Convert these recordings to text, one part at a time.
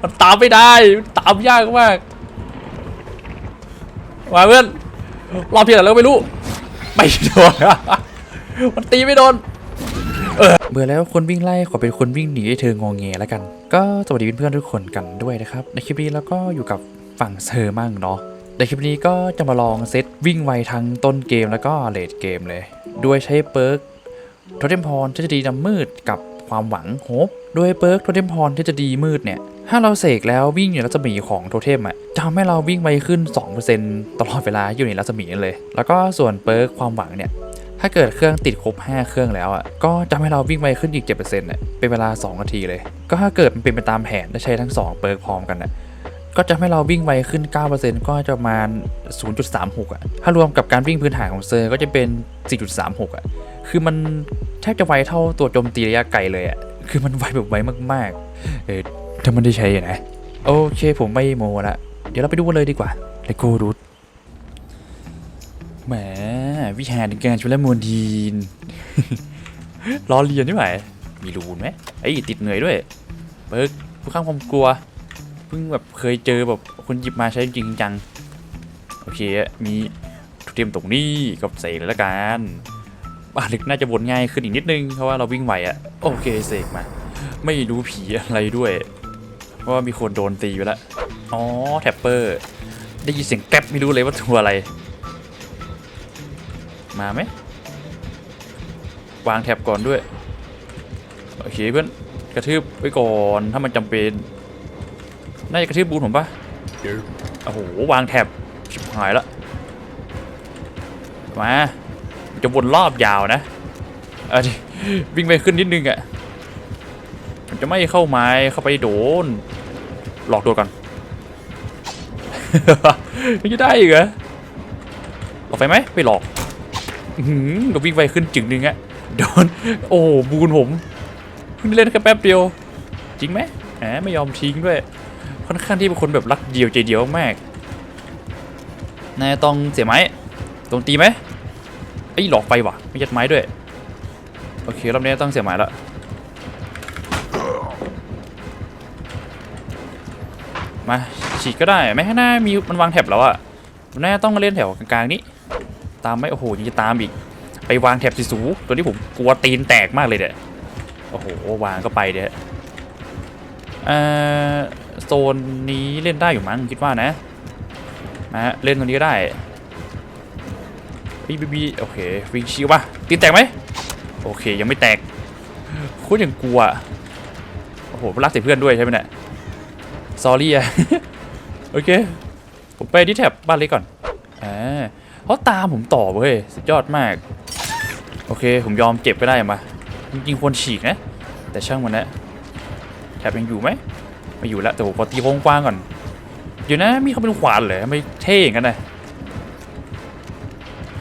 มันตามไม่ได้มันตามยากมากมาเพื่อนรอเพียงแล้วไม่รู้ไม่โดนมันตีไม่โดนเออเบื่อแล้วคนวิ่งไล่ขอเป็นคนวิ่งหนีให้เธององเงแล้วกัน ก็สวัสดีเพื่อนๆทุกคนกันด้วยนะครับ ในคลิปนี้เราก็อยู่กับฝั่งเซอมั่งเนาะในคลิปนี้ก็จะมาลองเซตวิ่งไวทั้งต้นเกมแล้วก็เลดเกมเลย ด้วยใช้เปิร์กโทเทมพรที่จะดีดำมืดกับความหวังโฮป ดยเปิร์กโทเทมพรที่จะดีมืดเนี่ย ถ้าเราเสกแล้ววิ่งอยู่รัศมีของโทเทมอะจะทำให้เราวิ่งไวขึ้น 2%ตลอดเวลาอยู่ในรัศมีนั่นเลย แล้วก็ส่วนเปิร์กความหวังเนี่ย ถ้าเกิดเครื่องติดครบ 5 เครื่องแล้วอะ ก็จะให้เราวิ่งไวขึ้นอีก 7%เนี่ยเป็นเวลา 2 นาทีเลย ก็ถ้าเกิดมันเป็นไปตามแผนได้ใช้ทั้ง 2 เปิร์กพร้อมกันน่ะก็จะให้เราวิ่งไวขึ้น 9%ก็จะประมาณ 0.36อะ ถ้ารวมกับการวิ่งพื้นฐานของเซอร์ก็จะเป็น 4.36อะ คือมันแทบจะไวเท่าตัวโจมตีระยะไกลเลยอะ คือมันไวแบบไวมากๆ เออถ้ามันได้ใช้นะ โอเคผมไม่โมละ เดี๋ยวเราไปดูกันเลยดีกว่าเลโก้รูทแหมวิหารในการชุลมุนทีนล้อเลียนใช่ไหมมีรูนไหมไอ้ติดเหนื่อยด้วยเบิร์กผู้ข้ามความกลัวเพิ่งแบบเคยเจอแบบคนหยิบมาใช้จริงจัง โอเค มีทุเทียมตรงนี้กับเสกเลยละกัน บ้าลึกน่าจะวนง่ายขึ้นอีกนิดนึงเพราะว่าเราวิ่งไหวอะโอเคเสกมา ไม่รู้ผีอะไรด้วย เพราะว่ามีคนโดนตีไปแล้วอ๋อแท็ปเปอร์ ได้ยินเสียงแก๊บไม่รู้เลยว่าตัวอะไร มาไหมวางแท็บก่อนด้วย โอเคเพื่อนกระทืบไว้ก่อนถ้ามันจำเป็น น่าจะกระทืบบูนผมปะโอ้โหวางแท็บชิบหายละมา จะวนรอบยาวนะอะดิวิ่งไปขึ้นนิดนึงอะ่ะมันจะไม่เข้าไม้เข้าไปโดน หลอกโดนก่อนไม่จะได้อีกเหรอหลอกไปไหมไม่หลอกหืมก็วิ่งไวขึ้นจึงนึงอะโดนโอ้บูนผมเพิ่งเล่นแค่แป๊บเดียว จริงไหมแหมไม่ยอมทิ้งด้วย ค่อนข้างที่เป็นคนแบบรักเดียวใจเดียวมากนายต้องเสียไหม้ตรงตีไหม ไอ้หลอกไปว่ะไม่ยัดไม้ด้วย โอเครอบนี้ต้องเสียไม้ละมาฉีกก็ได้ไม่ข้หน้ามีมันวางแถบแล้วอะมันน่าต้องมาเล่นแถวกลางๆนี้ ตามไหมโอ้โหยังจะตามอีก ไปวางแถบสีสูตัวนี้ผมกลัวตีนแตกมากเลยเด้อโอ้โหวางก็ไปเด้อเอ่อโซนนี้เล่นได้อยู่มั้งคิดว่านะนะเล่นตรงนี้ก็ได้ บีบีบีโอเควิ่งชิวป่ะตีนแตกไหมโอเคยังไม่แตกโคตรยังกลัวโอ้โหรักใส่เพื่อนด้วยใช่ไหมเนี่ยซอรี่อะโอเค ผมไปที่แถบบ้านเล็กก่อนอ่าเพราตามผมต่อเว้ยสุดยอดมาก โอเค ผมยอมเจ็บก็ได้มาจริงๆควรฉีกนะ แต่ช่างมันนะแถบยังอยู่ไหมไม่อยู่แล้วแต่ผมขอตีวงกว้างก่อนเดี๋ยวนะมีเขาเป็นขวานเหรอไม่เท่ย่างนั้นนะ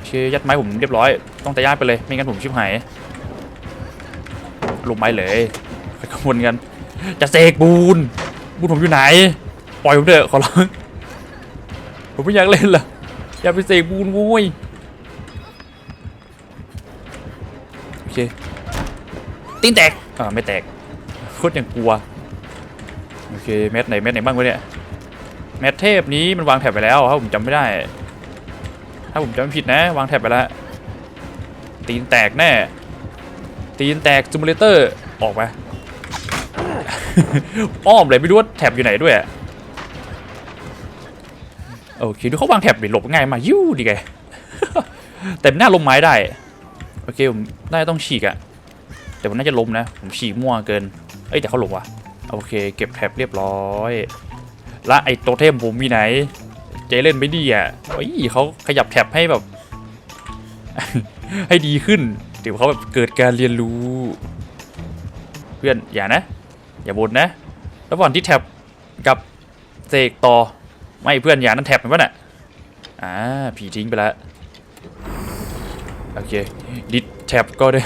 โอเคยัดไม้ผมเรียบร้อย ต้องแต่ญาติไปเลย ไม่งั้นผมชิบหายลงไม้เลยไปขบวนกัน จะเสกบูนบูนผมอยู่ไหน ปล่อยผมเถอะขอร้องผมไม่อยากเล่นละอย่าไปเสกบูนโว้ยโอเคตีนแตกอ่าไม่แตกโคตรยังกลัวโอเคแมทไหนแมทไหนบ้างวะเนี่ยแมทเทพนี้มันวางแถบไปแล้วถ้าผมจำไม่ได้ ถ้าผมจำไม่ผิดนะ วางแถบไปแล้วตีนแตกแน่ ตีนแตกจูมเลเตอร์ออกมาอ้อมเลยไม่รู้ว่าแถบอยู่ไหนด้วยโอเคดูเขาวางแถบดิหลบง่ายมายิ้วดีไงแต่หน้าลมไม้ได้ โอเคผมน่าจะต้องฉีกอะแต่มันน่าจะล้มนะ ผมฉีกมั่วเกิน เอ้ยแต่เขาหลบว่ะ โอเค เก็บแถบเรียบร้อย และไอ้โตเทมผมมีไหน เจเล่นไม่ดีอะเฮ้ยเขาขยับแถบให้แบบ ให้ดีขึ้นเดี๋ยวเขาแบบเกิดการเรียนรู้ เพื่อนอย่านะ อย่าบ่นนะ ระหว่างที่แท็บกับเสกต่อไม่เพื่อนอย่านั่นแท็บเห็นปะน่ะอ่าผีทิ้งไปแล้วโอเคดิดแท็บก็ได้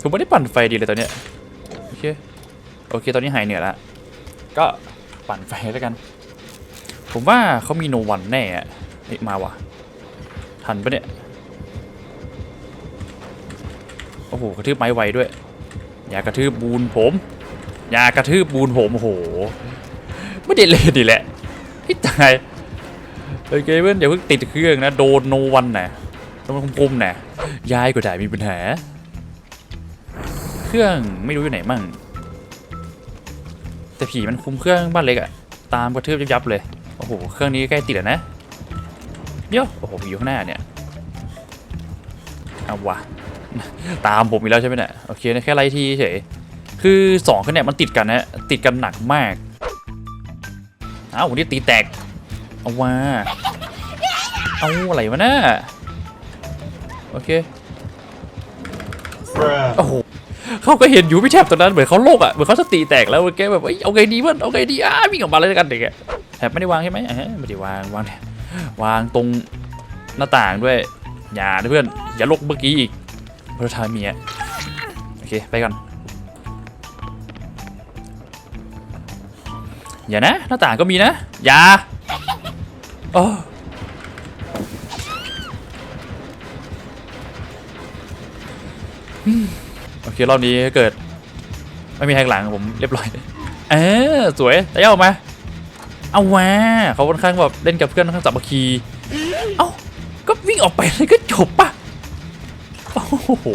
ผมไม่ได้ปั่นไฟดีเลยตอนเนี้ยโอเคโอเค ตอนนี้หายเหนื่อยแล้วก็ปั่นไฟแล้วกัน ผมว่าเขามีโนวันแน่อะเฮ้ยมาว่ะ ทันปะเนี่ย โอ้โห กระทืบไม้ไวด้วย อย่ากระทืบบูนผม อย่ากระทืบบูนผมโอ้โห ไม่ได้เล่นดีแหละพี่ตายโอเคเพื่อนอย่าเพิ่งติดเครื่องนะ โดนโนวันนะโดนกลมๆนะย้ายก็ได้มีปัญหา เครื่องไม่รู้อยู่ไหนมั่งแต่ผีมันคุมเครื่องบ้านเล็กอะตามกระทืบยับๆเลย โอ้โห เครื่องนี้ใกล้ติดแล้วนะเดี๋ยวโอ้โหผีอยู่ข้างหน้าเนี่ย เอาวะ ตามผมอีกแล้วใช่ไหมเนี่ย โอเคนะแค่ไล่ที่เฉย คือสองคนเนี่ยมันติดกันนะ ติดกันหนักมากอ้าววันนี้ตีแตก เอาว่าเอาอะไรวะน่ะโอเค Bruh. โอ้โหเขาก็เห็นอยู่พี่แทบตอนนั้นเหมือนเขาโลกอะ เหมือนเขาสติแตกแล้วเมื่อกี้แบบเอ้ยเอาไงดีเพื่อนเอาไงดีอ้าวิ่งออกมาเลยแล้วกันเด็กอะ แทบไม่ได้วางใช่ไหมไม่ได้วางวางวางตรงหน้าต่างด้วย อย่าเพื่อน อย่าลกเมื่อกี้อีกเพราะทาเมียโอเค ไปก่อนอย่านะ หน้าต่างก็มีนะ อย่าโอ้โอเค รอบนี้เกิด ไม่มีแทงหลังผมเรียบร้อย เออสวยแต่ย่าออกมา เอาว่าเขาค่อนข้างแบบเล่นกับเพื่อนค่อนข้างสามัคคีเอ้าก็วิ่งออกไปเลยก็จบปะโอ้โห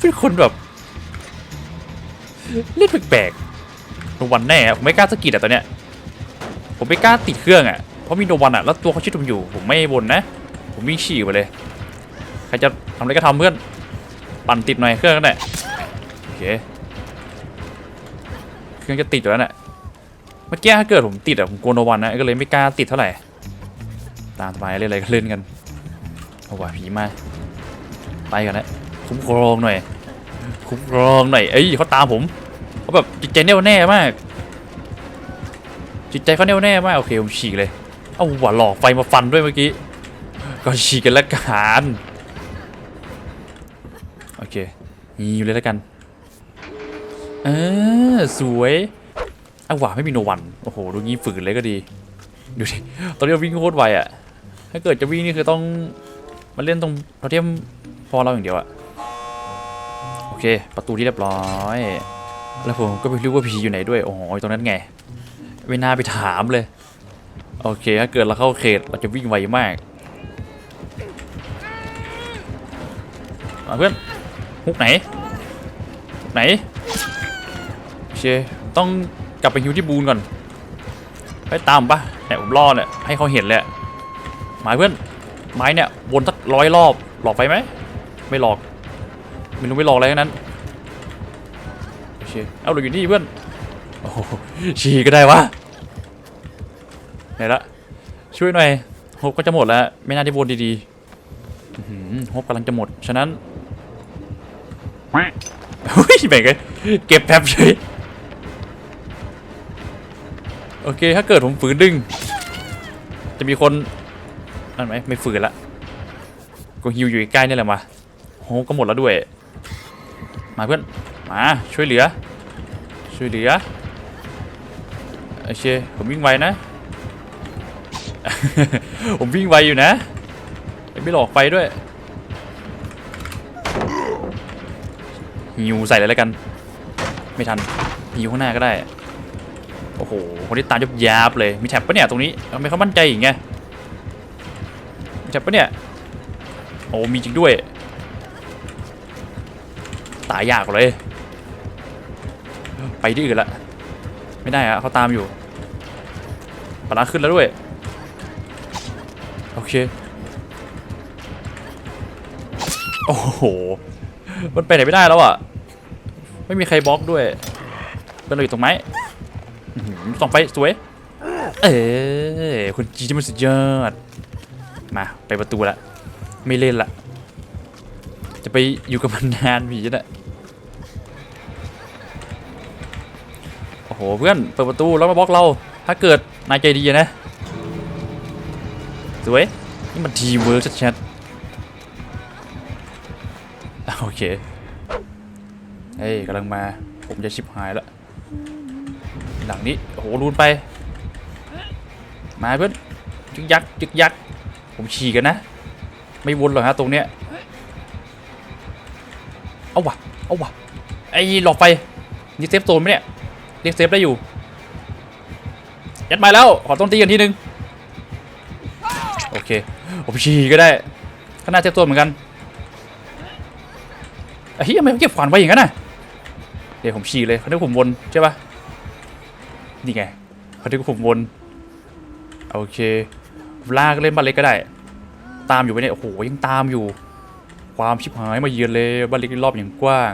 เป็นคนแบบ เล่นแปลกๆโนวันแน่อะผมไม่กล้าสะกิดอะตอนเนี้ยผมไม่กล้าติดเครื่องอะเพราะมีโนวันอะแล้วตัวเขาชิดผมอยู่ ผมไม่บนนะ ผมวิ่งฉี่ไปเลยใครจะทำอะไรก็ทำเพื่อนปั่นติดหน่อยเครื่องนั่นแหละโอเคเครื่องจะติดอยู่แล้วน่ะ มื่อกี้ถ้าเกิดผมติดอะผมกลัวโนวันนะก็เลยไม่กล้าติดเท่าไหร่ ตามสบายเล่นอะไรก็เล่นกันเอาว่าผีมาไปกันนะคุ้มครองหน่อย คุ้มครองหน่อยเอ้ยเขาตามผมเขาแบบจิตใจแน่วแน่มาก จิตใจเขาแน่วแน่มากโอเคผมฉีกเลยเอาว่ะหลอกไฟมาฟันด้วยเมื่อกี้ก็ฉีกกันละกันโอเคนี่อยู่เลยแล้วกันเออสวย อาว่ะไม่มีโนวัน โอ้โหดูงี้ฝืนเลยก็ดี ดูดิ ตอนนี้เราวิ่งโคตรไวอะถ้าเกิดจะวิ่งนี่คือต้องมาเล่นตรงโทเทมพอเราอย่างเดียวอะโอเค ประตูที่เรียบร้อย แล้วผมก็ไม่รู้ว่าผีอยู่ไหนด้วย โอ้โหอยู่ตรงนั้นไง ไม่น่าไปถามเลย โอเค ถ้าเกิดเราเข้าเขตเราจะวิ่งไวมากมาเพื่อนฮุกไหน ไหนโอเคต้อง กลับไปฮิวที่บูนก่อน ไปตามปะเนี่ยผมล่อเนี่ยให้เขาเห็นเลยอะหมายเพื่อนไม้เนี่ยวนสักร้อยรอบหลอกไปไหมไม่หลอกไม่รู้ไม่หลอกอะไรทั้งนั้นโอเคเอาเราอยู่นี่เพื่อนโอ้โหฉี่ก็ได้วะไหนละช่วยหน่อยฮบก็จะหมดแล้ว ไม่น่าได้วนดีๆอื้อหือฮบกำลังจะหมดฉะนั้นเฮ้ยแบ่งกันเก็บแป๊บเฉย โอเค ถ้าเกิดผมฝืนดึง จะมีคนนั่นไหมไม่ฝืนละก็ฮิวอยู่ใกล้นี่แหละมาโหก็หมดแล้วด้วย มาเพื่อน มา ช่วยเหลือ ช่วยเหลือโอเคผมวิ่งไวนะ ผมวิ่งไวอยู่นะ ไม่หลอกไฟด้วยฮิวใส่เลยแล้วกัน ไม่ทันฮิวข้างหน้าก็ได้ อ้โห คนที่ตามยับยับเลย มีแท็บปะเนี่ยตรงนี้ทำไมเขามั่นใจอย่างเงี้ยมีแท็บปะเนี่ย โอ้มีจริงด้วย ตายยากเลย ไปที่อื่นละ ไม่ได้อะเขาตามอยู่ปลาขึ้นแล้วด้วย โอเค โอ้โห มันไปไหนไม่ได้แล้วอะ ไม่มีใครบล็อกด้วยเป็นเราอยู่ตรงไหือ ส่องไปสวย เออคุณจีจะมันสุดยอด มาไปประตูละ ไม่เล่นละ จะไปอยู่กับมันนานผีจะเนี่ยโอ้โหเพื่อนเปิดประตูแล้วมาบล็อกเรา ถ้าเกิดนายใจดีนะ สวย นี่มันทีเวิร์กชัดๆอะโอเค เฮ้ยกำลังมา ผมจะชิบหายแล้ว ลังนี้โอ้โหรูนไป มาเพื่อนยึกยักยึกยักผมฉี่กันนะ ไม่วนหรอกฮะตรงเนี้ยเอาวะเอาวะไอ้หลอกไปนี่เซฟโซนไหมเนี่ยเรียกเซฟได้อยู่ยัดมาแล้วขอต้องตีกันทีนึงโอเคผมฉี่ก็ได้ข้างหน้าเซฟโซนเหมือนกันไอ้เหี้ยทำไมเขาเก็บขวานไว้อย่างนั้นน่ะเดี๋ยวผมฉี่เลยเขาเรียกผมวนใช่ปะ นี่ไงเขาเรียกผมวนโอเคลากเล่นบาเล็กก็ได้ ตามอยู่ไปเนี่ยโอ้โหยังตามอยู่ ความชิบหายมาเยือนเลยบาเล็กรอบอย่างกว้าง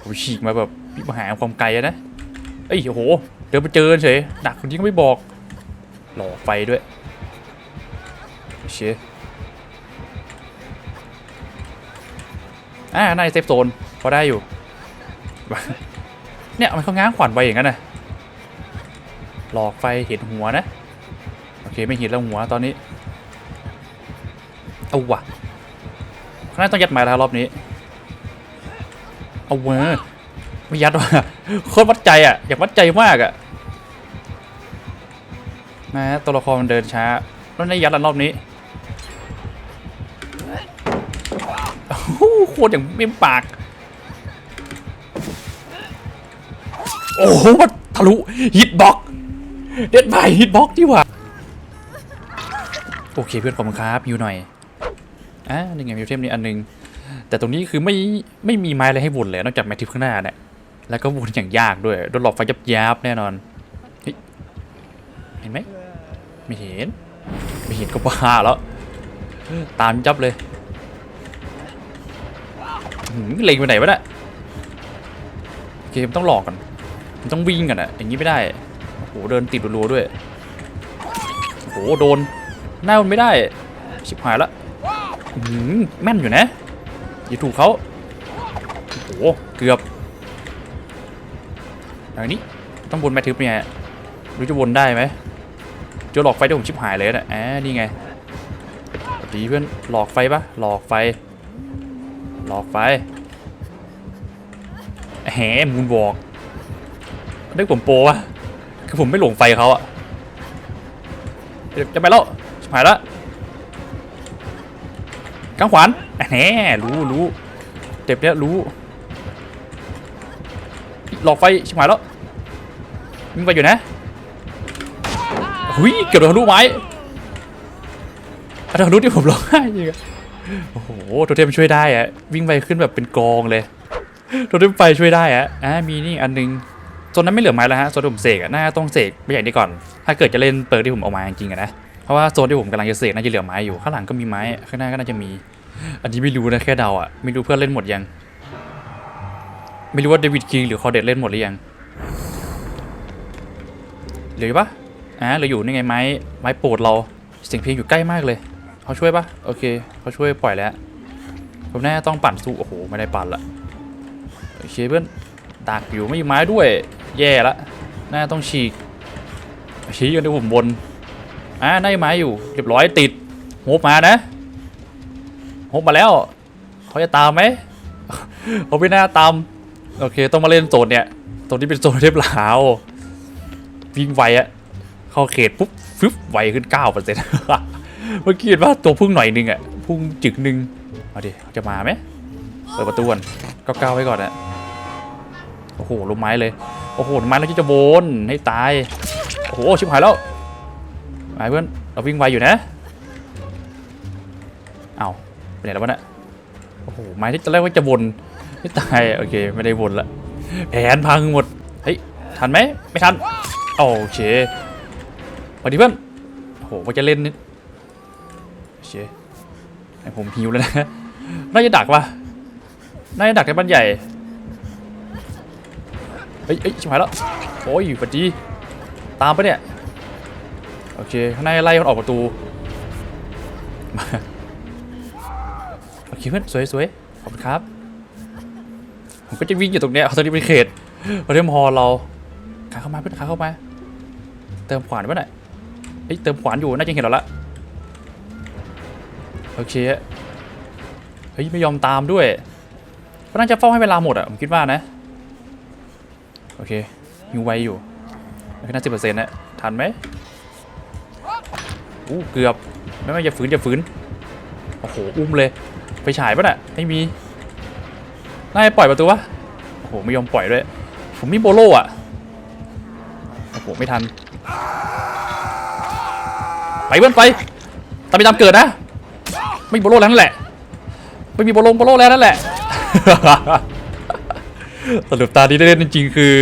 ผมฉีกมาแบบพี่มาหาความไกลนะเอ้ยโอ้โหเดินไปเจอเฉยดักคนนี้ก็ไม่บอก หลอกไฟด้วยเชยอ่าน่าจะเซฟโซนพอได้อยู่ เนี่ยมันเขาง้างขวัญไปอย่างนั้นนะหลอกไฟเห็นหัวนะ โอเคไม่เห็นแล้วหัวตอนนี้เอาวะข้างหน้าต้องยัดไม้แล้วรอบนี้ เอาเว้ยไม่ยัดว่ะโคตรวัดใจอะ อยากวัดใจมากอะแม้ตัวละครมันเดินช้าแล้วได้ยัดแล้วรอบนี้โอ้โหโคตรอย่างไม่ปาก อ้โหมันทะลุฮิตบ็อกเด็ดไปฮิตบ็อกที่หว่าโอเคเพื่อนขอบคุณครับฮิวหน่อยอ่านี่ไงมิวเทมนี่อันหนึง แต่ตรงนี้คือไม่ไม่มีไม้อะไรให้วนเลยนอกจากแมททิปข้างหน้าเนี่ยแล้วก็วนอย่างยากด้วยโดนหลอกไฟยับยับแน่นอนเห็นไหมไม่เห็น ไม่เห็นก็บ้าแล้ว ตามยับเลยเล็งไปไหนวะเนี่ยเคมันต้องหลอกกัน มันต้องวิ่งกันอะอย่างนี้ไม่ได้ โอ้โห เดินติดรัวๆด้วย โอ้โห โดน หน้ามันไม่ได้ ชิบหายละหือแม่นอยู่นะ อย่าถูกเขาโอ้โห เกือบอันนี้ ต้องบนแมททึบเนี่ยรู้จะวนได้ไหมเจอหลอกไฟได้ผมชิบหายเลยนะแอ่านี่ไงดีเพื่อน หลอกไฟปะหลอกไฟ หลอกไฟแหมมูนบอก ได้ผมโปวะคือผมไม่หลงไฟเขาอะจะไปแล้วชิบหายแล้วกังขวานแหมรู้รู้เจ็บเนี้ยรู้ หลอกไฟชิบหายแล้วมึงไปอยู่นะหุยเกือบโดนทะลุไม้ทะลุที่ผมร้องไห้จริงโอ้โหโทเทมช่วยได้อะวิ่งไปขึ้นแบบเป็นกองเลยโทเทมไฟช่วยได้อะอะมีนี่อันนึง โซนนั้นไม่เหลือไม้แล้วฮะโซนที่ผมเสกน่าต้องเสกไปอย่างนี้ก่อน ถ้าเกิดจะเล่นเปิร์กที่ผมเอามาจริงๆนะเพราะว่าโซนที่ผมกำลังจะเสกน่าจะเหลือไม้อยู่ข้างหลังก็มีไม้ข้างหน้าก็น่าจะมี อันนี้ไม่รู้นะแค่เดาอะไม่รู้เพื่อนเล่นหมดยัง ไม่รู้ว่าเดวิดคิงหรือคอเดตเล่นหมดหรือยังเหลืออยู่ปะอ่าเหลืออยู่นี่ไงไม้ไม้โปรดเราเสียงเพลงอยู่ใกล้มากเลยเขาช่วยปะโอเคเขาช่วยปล่อยแล้วผมแน่าต้องปั่นสู้โอ้โหไม่ได้ปั่นละโอเคเพื่อนดักอยู่ไม่มีไม้ด้วย แย่ละน่าต้องฉีกชี้กันที่ผมบนอ่าได้ไม้อยู่เรียบร้อยติดโฮบมานะฮบมาแล้ว เขาจะตามไหมเขาไม่น่าตาม โอเค ต้องมาเล่นโซนเนี่ยโซนที่เป็นโซนเทพลาววิ่งไวอะเข้าเขตปุ๊บฟึบไวขึ้น9%เปอร์เซ็นต์เมื่อกี้เห็นว่าตัวพุ่งหน่อยนึงอะพุ่งจึกหนึ่งเอาดิจะมาไหมเปิดประตูก่อนก็ก้าวไว้ก่อนอะโอ้โหลงไม้เลย โอ้โหไม้แล้วจะโวนให้ตาย โอ้โห ชิบหายแล้วไปเพื่อน เราวิ่งไวอยู่นะ เอาไปไหนแล้ววะเนี่ยโอ้โห ไม้ที่ตอนแรกว่าจะวนไม่ตาย โอเค ไม่ได้วนละ แผนพังหมด เฮ้ย ทันไหม ไม่ทัน โอเคสวัสดีเพื่อน โอ้โหว่าจะเล่นนิดโอเคผมหิวแล้วนะ น่าจะดักวะน่าจะดักในบ้านใหญ่ เฮ้ยเฮ้ยชิบหายแล้วโอ้ยฝัดดีตามปะเนี่ย โอเค ข้างในไล่มันออกประตู โอเคเพื่อนสวยสวยขอบคุณครับ ผมก็จะวิ่งอยู่ตรงเนี้ยเอาตรงนี้เป็นเขตเราเริ่มฮอเราขาเข้ามาเพื่อนขาเข้ามา เติมขวานไว้หน่อยเฮ้ยเติมขวานอยู่น่าจะเห็นเราละโอเคเฮ้ยไม่ยอมตามด้วยก็น่าจะเฝ้าให้เวลาหมดอะผมคิดว่านะ อเคมีไวอยู่แค่น่าสิบเปอร์เซ็นต์นะทันไหมอู้เกือบไม่ไม่อย่าฝืนอย่าฝืนโอ้โหอุ้มเลยไปฉายปะน่ะไม่มีน่าจะปล่อยประตูวะโอ้โหไม่ยอมปล่อยด้วยผมมีโบโลอะโอ้โหไม่ทันไปเพื่อนไปตามไปตามเกิดนะไม่มีโบโลแล้วนั่นแหละไม่มีโบโลโบโลแล้วนั่นแหละ สรุปตาที่ได้เล่นจริงๆคือ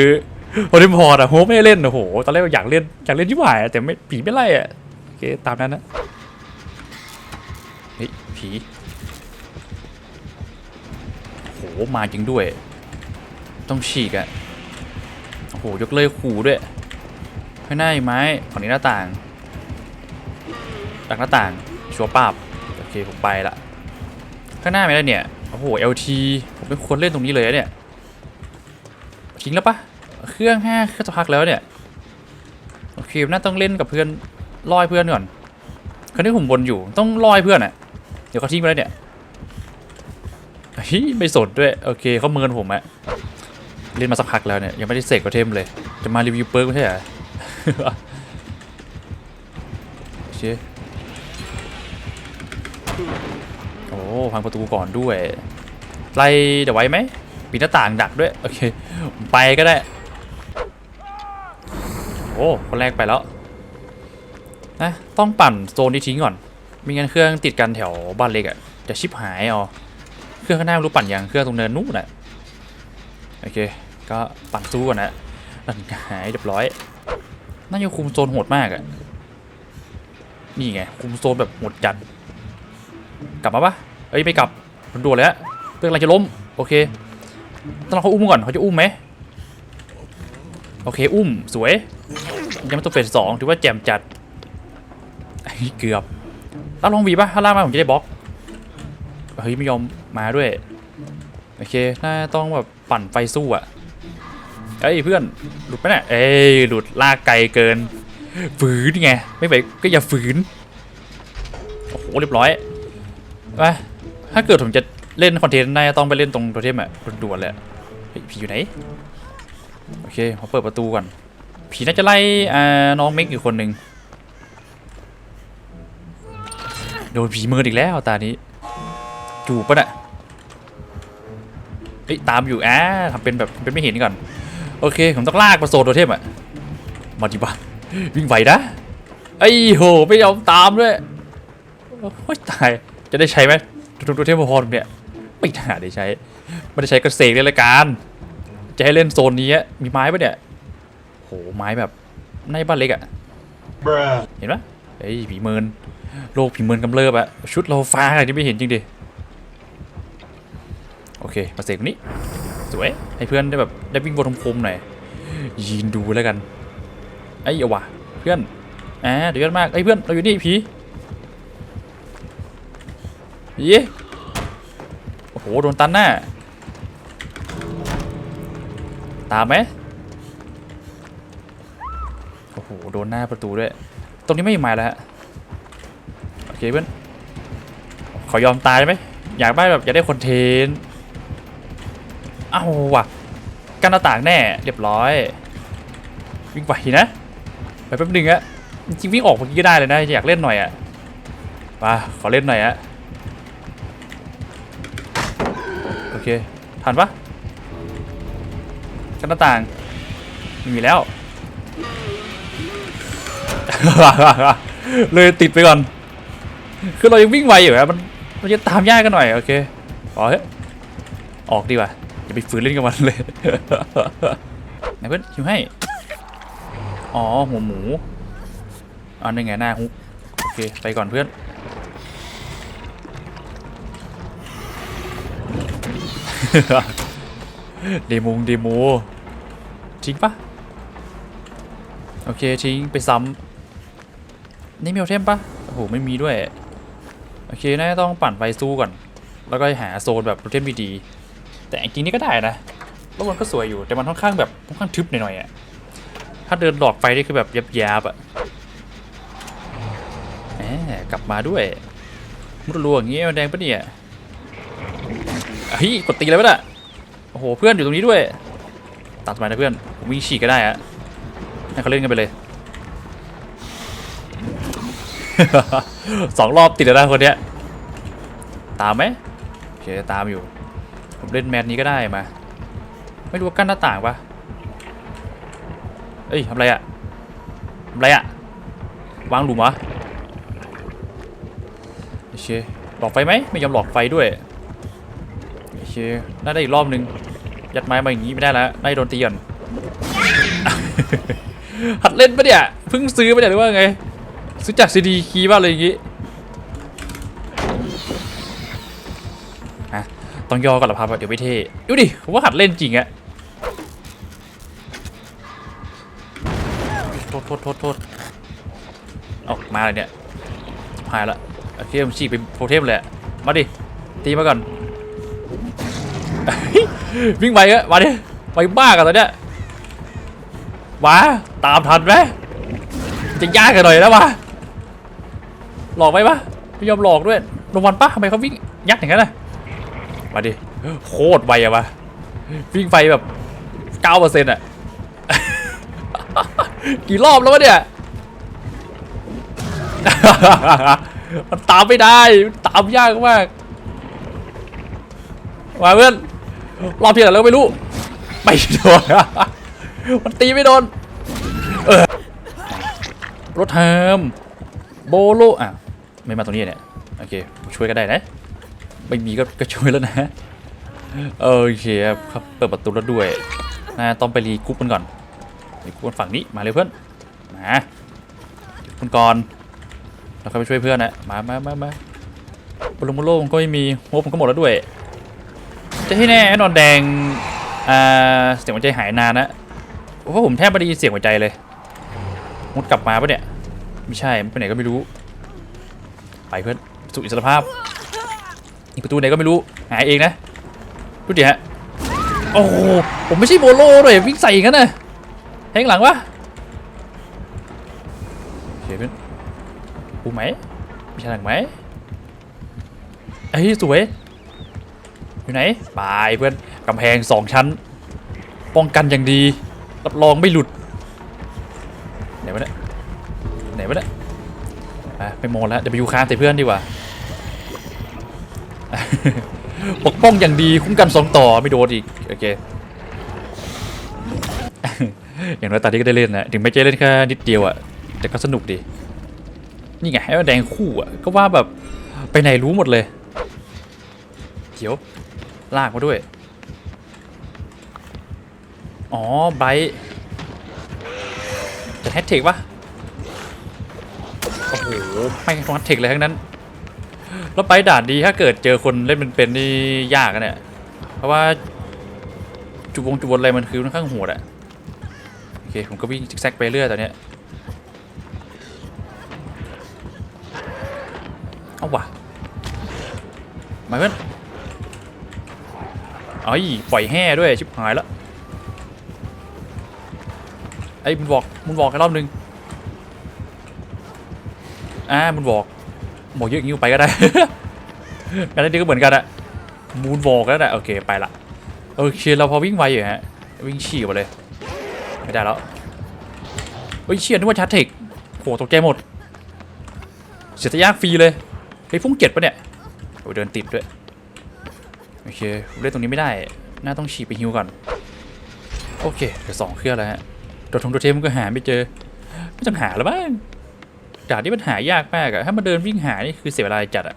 โอลิมพอร์ดอะโฮไม่ได้เล่นโอ้โหตอนแรกอยากเล่นอยากเล่นที่หวายอะแต่ไม่ผีไม่ไล่อะโอเคตามนั้นนะเฮ้ยผีโอ้โหมาจริงด้วย ต้องฉีกอะโอ้โหยกเลิกขู่ด้วยข้างหน้าอีกไหมฝั่งนี้หน้าต่างดักหน้าต่างชัวป้าบโอเคผมไปละข้างหน้าไม่ได้เนี่ยโอ้โห LT ผมเป็นคนเล่นตรงนี้เลยเนี่ย ทิ้งแล้วปะเครื่องห้าเครื่องจะพักแล้วเนี่ยโอเคน่าต้องเล่นกับเพื่อนลอยเพื่อนก่อนคราวนี้ผมบนอยู่ต้องลอยเพื่อนอะเดี๋ยวเขาทิ้งไปแล้วเนี่ยฮ้ยไม่สนด้วยโอเคเขาเมินผมอะเล่นมาสักพักแล้วเนี่ยยังไม่ได้เสกกับเทมเลย จะมารีวิวเปิร์กไม่ใช่เหรอเคโอ้พังประตูก่อนด้วยไล่เดี๋ยวไว้ไหม ปีหน้าต่างดักด้วย โอเค ไปก็ได้ โอ้ คนแรกไปแล้วนะต้องปั่นโซนที่ทิ้งก่อนไม่งั้นเครื่องติดกันแถวบ้านเล็กอะ่ะ จะชิบหายเอาเครื่องข้างหน้าไม่รู้ปั่นอยังเครื่องตรงเนินนู้นน่ะโอเค ก็ปั่นสู้ก่อนนะนั่นหายเรียบร้อย น่าจะคุมโซนโหดมากอะ่ะ นี่ไง คุมโซนแบบโหดจัด กลับมาปะเอ้ยไม่กลับมันด่วนแล้วเพื่อนอะไรจะล้ม โอเค ต้องรอเขาอุ้มก่อนเขาจะอุ้มไหมโอเคอุ้มสวยยังไม่ต้องเฟสสองถือว่าแจ่มจัดเกือบล่าลองวีป่ะถ้าล่ามาผมจะได้บล็อกเฮ้ยไม่ยอมมาด้วยโอเคน่าต้องแบบปั่นไฟสู้อะเอ้ยเพื่อนหลุดไปเนี่ยเอ้ยหลุดลากไกลเกิน ฝืนไงไม่ไหวก็อย่าฝืนโอ้โหเรียบร้อยไปถ้าเกิดผมจะ เล่นคอนเทนต์ได้ต้องไปเล่นตรงโทเทมอะด่วนๆเลยอะเฮ้ยผีอยู่ไหน โอเคผมเปิดประตูก่อน ผีน่าจะไล่อ่าน้องเม็กอยู่คนหนึ่งโดนผีมินอีกแล้วตานี้จูบปะน่ะเฮ้ยตามอยู่อ่าทำเป็นแบบเป็นไม่เห็นก่อน โอเค ผมต้องลากมาโซนโทเทมอะมาดิบะวิ่งไหวนะไอ้โหไม่ยอมตามด้วยโอ้ยตายจะได้ใช้ไหมทุกตัวเทมพอร์เนี่ย ไม่น่าได้ใช้ไม่ได้ใช้กระเสกเลยละกันจะให้เล่นโซนนี้อะมีไม้ปะเนี่ยโหไม้แบบในบ้านเล็กอะ Bruh. เห็นปะเฮ้ยผีเมินโลกผีเมินกำเริบอะชุดเราฟ้าอะไรที่ไม่เห็นจริงดิโอเคมาเสกตรงนี้ สวยให้เพื่อนได้แบบได้วิ่งบนคมๆหน่อยยืนดูแล้วกันไอ้เอาวะเพื่อนอ่าเดี๋ยวมากไอ้ยเพื่อนเราอยู่นี่ผีเย้ โอ้โหโดนตันหน้า ตามไหมโอ้โหโดนหน้าประตูด้วย ตรงนี้ไม่มีไม้แล้วฮะโอเคเพื่อนขอยอมตายไหมอยากได้แบบอยากได้คอนเทนต์เอ้าว่ะกันหน้าต่างแน่เรียบร้อยวิ่งไปนะไปแป๊บหนึงอะจริงวิ่งออกเมื่อกี้ก็ได้เลยนะอยากเล่นหน่อยอะมาขอเล่นหน่อยอะ ทันปะกันหน้าต่างไม่มีแล้ว เลยติดไปก่อน คือเรายังวิ่งไวอยู่อะมันมันจะตามยากกันหน่อย โอเคขอเถอออกดีกว่าอย่าไปฝืนเล่นกับมันเลยไหนเพื่อนคิวให้ อ๋อหัวหมูอันนี้ไงหน้าฮุกโอเค ไปก่อนเพื่อน เดโมงเดโมทิ้งปะโอเคทิ้งไปซ้ำนี่มีโอเทมปะโอ้โหไม่มีด้วย โอเคน่าจะต้องปั่นไฟสู้ก่อน แล้วก็หาโซนแบบโอเทมดีๆแต่จริงๆนี่ก็ได้นะแล้วมันก็สวยอยู่แต่มันค่อนข้างแบบค่อนข้างทึบหน่อยๆอะถ้าเดินหลอกไฟนี่คือแบบยับๆอะแหมกลับมาด้วยมุดรัวอย่างเงี้ยแดงปะเนี่ย เฮ้ยกดตีเลยปะน่ะโอ้โหเพื่อนอยู่ตรงนี้ด้วยตัดมานะเพื่อนผมวิ่งฉีกก็ได้อะให้เขาเล่นกันไปเลย สองรอบติดแล้วนะคนเนี้ยตามไหมโอเคตามอยู่ ผมเล่นแมตช์นี้ก็ได้มา ไม่รู้ว่ากั้นหน้าต่างปะเอ้ยทำอะไรอะทำอะไรอะวางหลุมเหรอโอเคหลอกไฟไหมไม่ยอมหลอกไฟด้วย เค น่าได้อีกรอบนึง ยัดไม้มาอย่างนี้ไม่ได้แล้วน่าโดนตีก่อนหัดเล่นปะเนี่ย เพิ่งซื้อปะเนี่ยหรือว่าไง ซื้อจากซีดีคีบ้าอะไรอย่างงี้ต้องย่อก่อนเหรอครับเดี๋ยวไม่เท่ดูดิผมว่าหัดเล่นจริงอะโทษโทษโทษโทษออกมาเลยเนี่ยหายละโอเคผมฉีกเป็นโปรเทมเลยมาดิ ตีมาก่อน วิ่งไปอะมาดิไปบ้ากันตอนเนี้ยว้าตามทันไหมจะยากกันหน่อยแล้ววะหลอกไปปะไม่ยอมหลอกด้วยรางวัลปะทำไมเขาวิ่งยักอย่างนั้นน่ะมาดิโคตรไวอะวะวิ่งไปแบบเก้าเปอร์เซ็นต์อะกี่รอบแล้ววะเนี่ยมันตามไม่ได้ตามยากมากมาเพื่อน รอบที่แล้วไม่รู้ไม่โดนมันตีไม่โดน เออรถเฮิมโบโลอะ ไม่มาตรงนี้เนี่ยโอเค ช่วยก็ได้นะ ไม่มีก็ก็ช่วยแล้วนะโอเคครับเปิดประตูแล้วด้วยนะต้องไปรีกรุ๊ปกันก่อนรีกรุ๊ปกันฝั่งนี้มาเร็วเพื่อนมาคุณกรณ์แล้วค่อยไปช่วยเพื่อนนะมามามามาบอลลูนโลมันก็ไม่มีโฮปมันก็หมดแล้วด้วย จะให้แน่ไอ้นอนแดงเสียงหัวใจหายนานนะเพราะผมแทบไม่ได้ยินเสียงหัวใจเลยมุดกลับมาปะเนี่ย ไม่ใช่ไปไหนก็ไม่รู้ ไปเพื่อนสู่อิสรภาพ อีกประตูไหนก็ไม่รู้ หายเองนะ ดูดิฮะ โอ้โห ผมไม่ใช่โบโลเลยวิ่งใส่อย่างนั้นน่ะแทงหลังวะโอเคเพื่อนปูไหมไม่ใช่หลังไหมเอ้ยสวย อยู่ไหนไปเพื่อนกำแพงสองชั้น ป้องกันอย่างดี รับรองไม่หลุด ไหนวะเนี่ยไหนวะเนี่ยไปมองแล้วเดี๋ยวไปยูคานใส่เพื่อนดีกว่าปกป้องอย่างดีคุ้มกันสองต่อไม่โดนอีกโอเคอย่างน้อยตอนนี้ก็ได้เล่นนะถึงไม่จะเล่นแค่นิดเดียวอะแต่ก็สนุกดี นี่ไงให้แดงคู่อะก็ว่าแบบไปไหนรู้หมดเลย เดี๋ยว ลากมาด้วย อ๋อไบรท์จะแฮตเทคปะโอ้โห ไม่ต้องแฮตเทคเลยทั้งนั้น แล้วไบรท์ด่านดีถ้าเกิดเจอคนเล่นเป็นๆนี่ยากอะเนี่ย เพราะว่าจุบวงจุบวนอะไรมันคือค่อนข้างโหดอะโอเค ผมก็วิ่งซิกแซกไปเรื่อยตอนเนี้ยเอาว่ะมาเพื่อน เอ้ปล่อยแห่ด้วยชิบหายล้วไอ้มึงบอกมึงบอกกันรอบนึงอ่ามึงบอกบอกเยอะอย่างนี้ไปก็ได้กันได้ดีก็เหมือนกันอะมูนบอกแล้วนะโอเคไปละโอเคเราพอวิ่งไวอยู่ฮะวิ่งฉี่ไปเลย ไม่ได้แล้วเฮ้ยเชี่ยนึกว่าชาร์จเทคโหตกใจหมดเสียทะยากฟรีเลยไอ้ยพุ่งเก็ดปะเนี่ยโอ้ยเดินติดด้วย อเคเล่นตรงนี้ไม่ได้ น่าต้องฉี่ไปฮิวก่อน โอเคเหลือสองเครื่องแล้วฮะตัวทงตัวเทมก็หาไม่เจอ ไม่ต้องหาแล้วบ้างด่านที่มันหายากมากอะถ้ามาเดินวิ่งหานี่คือเสียเวลาจัดอะ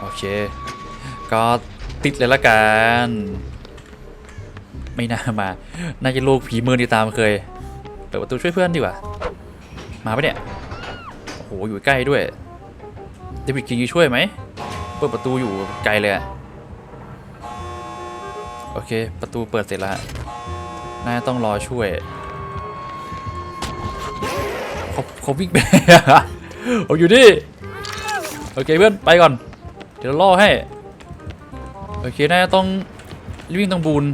โอเค ก็ติดเลยละกัน ไม่น่ามา น่าจะลูกผีมือนี่ตามเคยเปิดประตูช่วยเพื่อนดีกว่า มาปะเนี่ย โอ้โห อยู่ใกล้ด้วยเดวิดคิงจะช่วยไหม เปิดประตูอยู่ไกลเลยอะ โอเค ประตูเปิดเสร็จแล้วฮะน่าต้องรอช่วยเขาเขาวิ่งไปผมอยู่นี่ โอเคเพื่อนไปก่อน เดี๋ยวล่อให้ โอเคน่าต้องวิ่งตรงบูน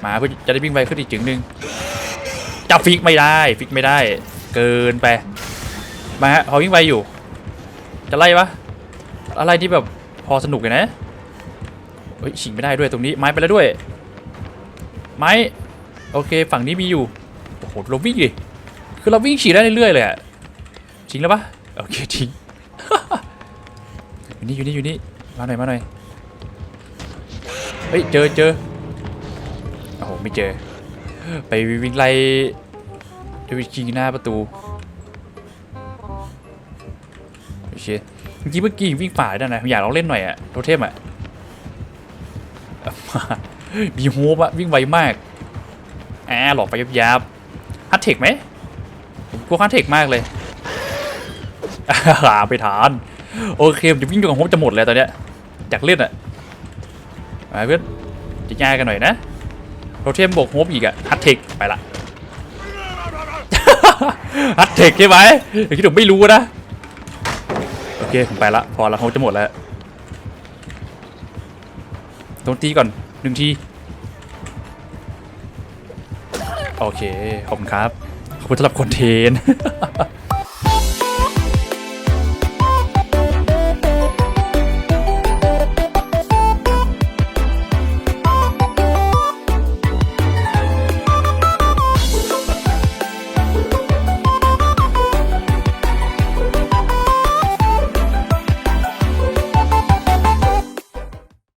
หมาเพื่อจะได้วิ่งไปขึ้นอีกจึงหนึ่งจับฟิกไม่ได้ ฟิกไม่ได้ เกินไป มาฮะเขาวิ่งไปอยู่ จะไล่ปะอะไรที่แบบพอสนุกเลยนะ เฮ้ยฉิงไม่ได้ด้วยตรงนี้ไม้ไปแล้วด้วย ไม้โอเคฝั่งนี้มีอยู่โอ้โหเราวิ่งดิคือเราวิ่งฉี่ได้เรื่อยๆเลยอะจริงแล้วปะโอเคจริงอยู่นี่อยู่นี่อยู่นี่มาหน่อยมาหน่อยเฮ้ยเจอเจอโอ้โหไม่เจอ ไปวิ่งไล่เดวิดคิงหน้าประตูโอเคจริงเมื่อกี้วิ่งฝ่าได้นะอยากลองเล่นหน่อยอะโทเทมอะ มีโฮปอะวิ่งไวมากแอบหลอกไปยับยับฮัตเทคไหมผมกลัวฮัตเทคมากเลยหาไปทานโอเคผมจะวิ่งจนกว่าโฮปจะหมดเลยตอนเนี้ยอยากเล่นอะมาเพื่อนจะง่ายกันหน่อยนะโทเทมบวกโฮปอีกอะฮัตเทคไปละฮัตเทคใช่ไหมเดี๋ยวคิดผมไม่รู้นะโอเคผมไปละพอละโฮปจะหมดแล้ว ดนตีก่อนหนึ่งที โอเค ขอบคุณครับ ขอบคุณสำหรับคอนเทนต์